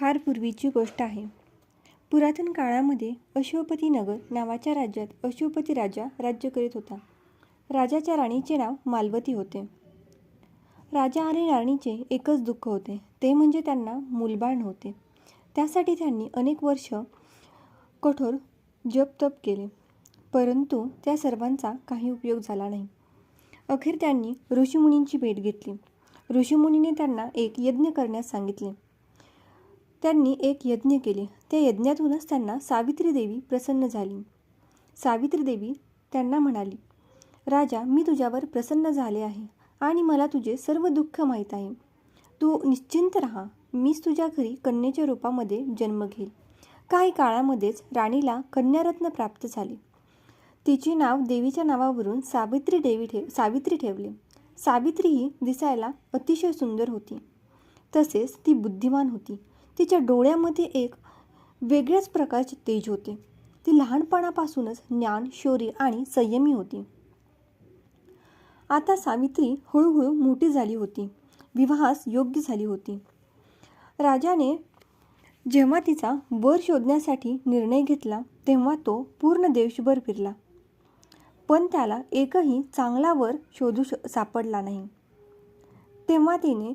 फार पूर्वीची गोष्ट आहे. पुरातन काळामध्ये अशोपती नगर नावाच्या राज्यात अशोपती राजा राज्य करीत होता. राजाच्या राणीचे नाव मालवती होते. राजा आणि राणीचे एकच दुःख होते. ते म्हणजे त्यांना मूलबाळ नव्हते त्यासाठी त्यांनी अनेक वर्ष कठोर जप तप केले. परंतु त्या सर्वांचा काही उपयोग झाला नाही. अखेर त्यांनी ऋषीमुनींची भेट घेतली. ऋषीमुनीने त्यांना एक यज्ञ करण्यास सांगितले. त्यांनी एक यज्ञ केले. त्या यज्ञातूनच त्यांना सावित्री देवी प्रसन्न झाली. सावित्री देवी त्यांना म्हणाली राजा मी तुझ्यावर प्रसन्न झाले आहे आणि मला तुझे सर्व दुःख माहीत आहे. तू निश्चिंत राहा मीच तुझ्या घरी कन्येच्या रूपामध्ये जन्म घेईल. काही काळामध्येच राणीला कन्यारत्न प्राप्त झाले. तिचे नाव देवीच्या नावावरून सावित्री देवी ठेव सावित्री ठेवले. सावित्री ही दिसायला अतिशय सुंदर होती. तसेच ती बुद्धिमान होती. तिच्या डोळ्यामध्ये एक वेगळ्याच प्रकारचे तेज होते. ती लहानपणापासूनच ज्ञान शौर्य आणि संयमी होती. आता सावित्री हळूहळू मोठी झाली होती. विवाहास योग्य झाली होती. राजाने जेव्हा तिचा वर शोधण्यासाठी निर्णय घेतला तेव्हा तो पूर्ण देशभर फिरला. पण त्याला एकही चांगला वर शोधू श सापडला नाही. तेव्हा तिने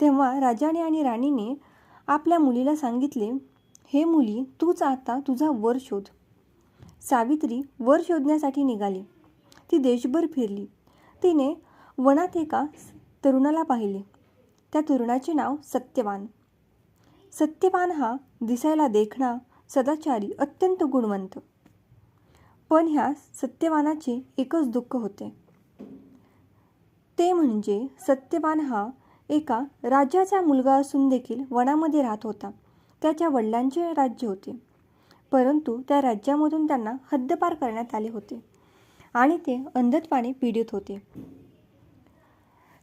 तेव्हा राजाने आणि राणीने आपल्या मुलीला सांगितले हे मुली तूच आता तुझा वर शोध. सावित्री वर शोधण्यासाठी निघाली. ती देशभर फिरली. तिने वनात एका तरुणाला पाहिले. त्या तरुणाचे नाव सत्यवान. सत्यवान हा दिसायला देखणा सदाचारी अत्यंत गुणवंत. पण ह्या सत्यवानाचे एकच दुःख होते. ते म्हणजे सत्यवान हा एका राजाचा मुलगा असून देखील वनामध्ये राहत होता. त्याच्या वडिलांचे राज्य होते. परंतु त्या राज्यामधून त्यांना हद्दपार करण्यात आले होते आणि ते अंधत्वाने पीडित होते.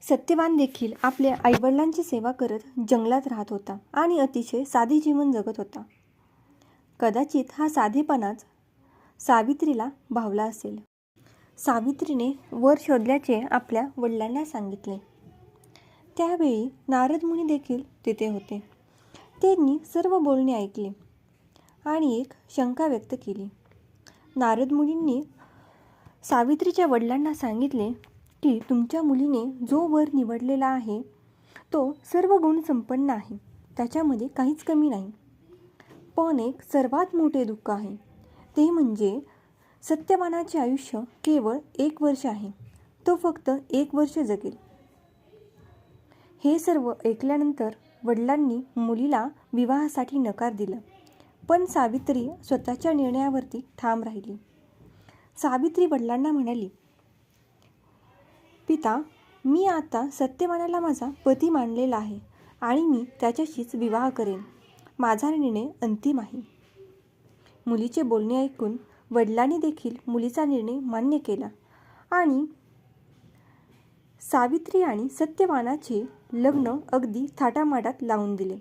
सत्यवान देखील आपल्या आईवडिलांची सेवा करत जंगलात राहत होता आणि अतिशय साधे जीवन जगत होता. कदाचित हा साधेपणाच सावित्रीला भावला असेल. सावित्रीने वर शोधल्याचे आपल्या वडिलांना सांगितले. त्यावेळी नारद मुनी देखील तिथे होते. त्यांनी सर्व बोलणे ऐकले आणि एक शंका व्यक्त केली. नारद मुनींनी सावित्रीच्या वडिलांना सांगितले की तुमच्या मुलीने जो वर निवडलेला आहे तो सर्व गुण संपन्न आहे. त्याच्यामध्ये काहीच कमी नाही. पण एक सर्वात मोठे दुःख आहे. ते म्हणजे सत्यवानाचे आयुष्य केवळ एक वर्ष आहे. तो फक्त एक वर्ष जगेल. हे सर्व ऐकल्यानंतर वडिलांनी मुलीला विवाहासाठी नकार दिला. पण सावित्री स्वतःच्या निर्णयावरती ठाम राहिली. सावित्री वडिलांना म्हणाली पिता मी आता सत्यमानाला माझा पती मानलेला आहे आणि मी त्याच्याशीच विवाह करेन. माझा निर्णय अंतिम आहे. मुलीचे बोलणे ऐकून वडिलांनी देखील मुलीचा निर्णय मान्य केला आणि सावित्री आणि सत्यवानाचे लग्न अगदी थाटामाटात लावून दिले.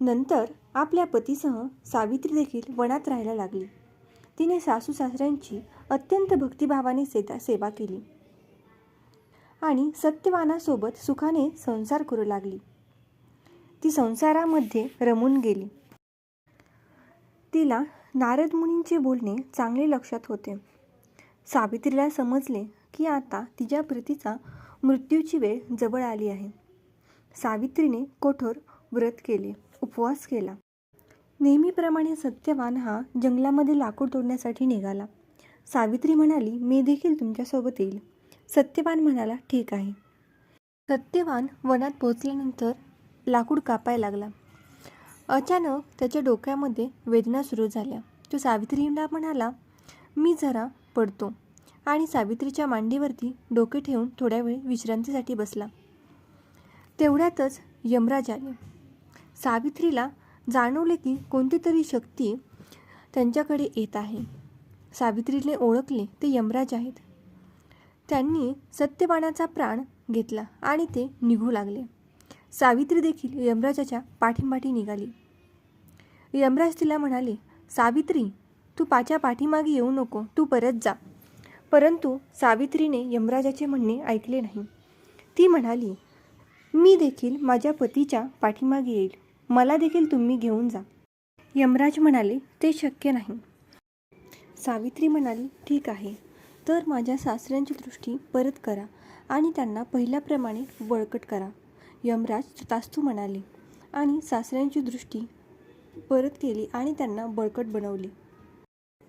नंतर आपल्या पतीसह सावित्री देखील वनात राहायला लागली. तिने सासू सासऱ्यांची अत्यंत भक्तिभावाने सेता सेवा केली. आणि सत्यवानासोबत सुखाने संसार करू लागली. ती संसारामध्ये रमून गेली. तिला नारद मुनींचे बोलणे चांगले लक्षात होते. सावित्रीला समजले की आता तिच्या प्रीतीचा मृत्यूची वेळ जवळ आली आहे. सावित्रीने कठोर व्रत केले उपवास केला. नेहमीप्रमाणे सत्यवान हा जंगलामध्ये लाकूड तोडण्यासाठी निघाला. सावित्री म्हणाली मी देखील तुमच्यासोबत येईल. सत्यवान म्हणाला ठीक आहे. सत्यवान वनात पोचल्यानंतर लाकूड कापायला लागला. अचानक त्याच्या डोक्यामध्ये वेदना सुरू झाल्या. तो सावित्रीला म्हणाला मी जरा पडतो. आणि सावित्रीच्या मांडीवरती डोके ठेवून थोड्या वेळ विश्रांतीसाठी बसला. तेवढ्यातच यमराज आले. सावित्रीला जाणवले की कोणती तरी शक्ती त्यांच्याकडे येत आहे. सावित्रीने ओळखले ते यमराज आहेत. त्यांनी सत्यवानाचा प्राण घेतला आणि ते निघू लागले. सावित्री देखील यमराजाच्या पाठींपाठी निघाली. यमराज तिला म्हणाले सावित्री तू पाच्या पाठीमागे येऊ नको तू परत जा. परंतु सावित्रीने यमराजाचे म्हणणे ऐकले नाही. ती म्हणाली मी देखील माझ्या पतीच्या पाठीमागे येईल. मला देखील तुम्ही घेऊन जा. यमराज म्हणाले ते शक्य नाही. सावित्री म्हणाली ठीक आहे. तर माझ्या सासऱ्यांची दृष्टी परत करा आणि त्यांना पहिल्याप्रमाणे बळकट करा. यमराज तास्तू म्हणाले आणि सासऱ्यांची दृष्टी परत केली आणि त्यांना बळकट बनवली.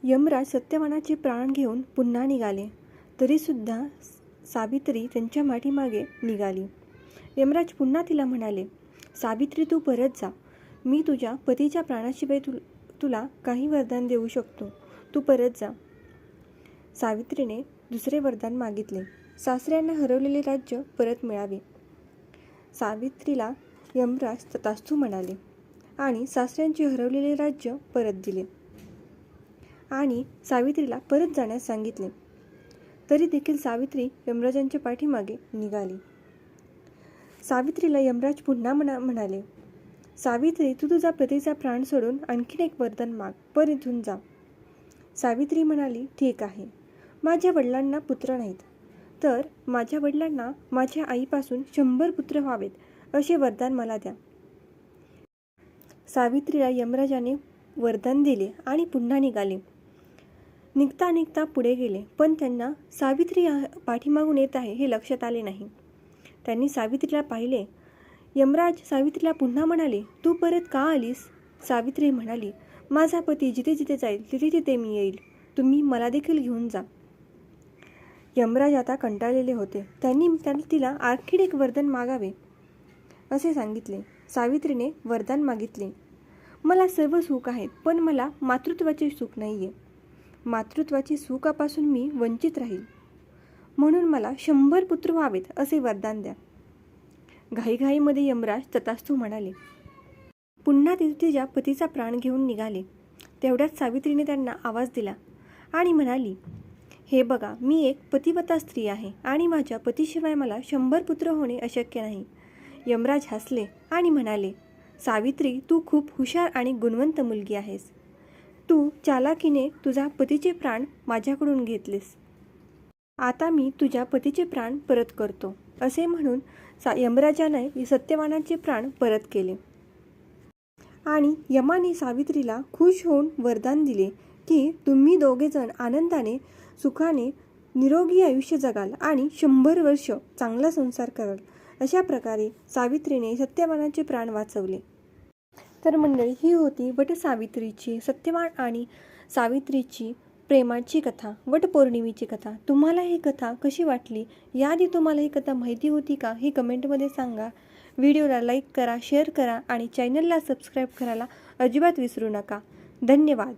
यमराज सत्यवानाचे प्राण घेऊन पुन्हा निघाले. तरीसुद्धा सावित्री त्यांच्या माठीमागे निघाली. यमराज पुन्हा तिला म्हणाले सावित्री तू परत जा. मी तुझ्या पतीच्या प्राणाशिवाय तु तुला काही वरदान देऊ शकतो. तू परत जा. सावित्रीने दुसरे वरदान मागितले. सासऱ्यांना हरवलेले राज्य परत मिळावे. सावित्रीला यमराज तास्तू म्हणाले आणि सासऱ्यांचे हरवलेले राज्य परत दिले. आणि सावित्रीला परत जाण्यास सांगितले. तरी देखील सावित्री यमराजांच्या पाठीमागे निघाली. सावित्रीला यमराज पुन्हा म्हणा म्हणाले सावित्री तू तुझा पतीचा प्राण सोडून आणखीन एक वरदान माग पर इथून जा. सावित्री म्हणाली ठीक आहे. माझ्या वडिलांना पुत्र नाहीत. तर माझ्या वडिलांना माझ्या आईपासून शंभर पुत्र व्हावेत असे वरदान मला द्या. सावित्रीला यमराजाने वरदान दिले आणि पुन्हा निघाले. निघता निघता पुढे गेले. पण त्यांना सावित्री पाठीमागून येत आहे हे लक्षात आले नाही. त्यांनी सावित्रीला पाहिले. यमराज सावित्रीला पुन्हा म्हणाले तू परत का आलीस? सावित्री म्हणाली माझा पती जिथे जिथे जाईल तिथे तिथे मी येईल. तुम्ही मला देखील घेऊन जा. यमराज आता कंटाळलेले होते. त्यांनी त्यांनी तिला आणखीन एक वरदान मागावे असे सांगितले. सावित्रीने वरदान मागितले. मला सर्व सुख आहेत पण मला मातृत्वाचे सुख नाही आहे मातृत्वाची सुखापासून मी वंचित राहील. म्हणून मला शंभर पुत्र व्हावेत असे वरदान द्या. घाईघाईमध्ये यमराज ततास्तू म्हणाले पुन्हा ते तिच्या पतीचा प्राण घेऊन निघाले. तेवढ्याच सावित्रीने त्यांना आवाज दिला आणि म्हणाली हे बघा मी एक पतिवता स्त्री आहे आणि माझ्या पतीशिवाय मला शंभर पुत्र होणे अशक्य नाही. यमराज हसले आणि म्हणाले सावित्री तू खूप हुशार आणि गुणवंत मुलगी आहेस. तू चालाकीने तुझा पतीचे प्राण माझ्याकडून घेतलेस. आता मी तुझ्या पतीचे प्राण परत करतो असे म्हणून सा यमराजाने सत्यवानाचे प्राण परत केले. आणि यमाने सावित्रीला खुश होऊन वरदान दिले की तुम्ही दोघेजण आनंदाने सुखाने निरोगी आयुष्य जगाल आणि शंभर वर्ष चांगला संसार कराल अशा प्रकारे सावित्रीने सत्यवानाचे प्राण वाचवले. तर मंडळी ही होती वट सावित्रीची सत्यवान आणि सावित्रीची प्रेमाची कथा वटपौर्णिमेची कथा. तुम्हाला ही कथा कशी वाटली? याआधी तुम्हाला ही कथा माहिती होती का? ही कमेंटमध्ये सांगा. व्हिडिओला लाईक करा शेअर करा आणि चॅनलला सबस्क्राईब करायला अजिबात विसरू नका. धन्यवाद.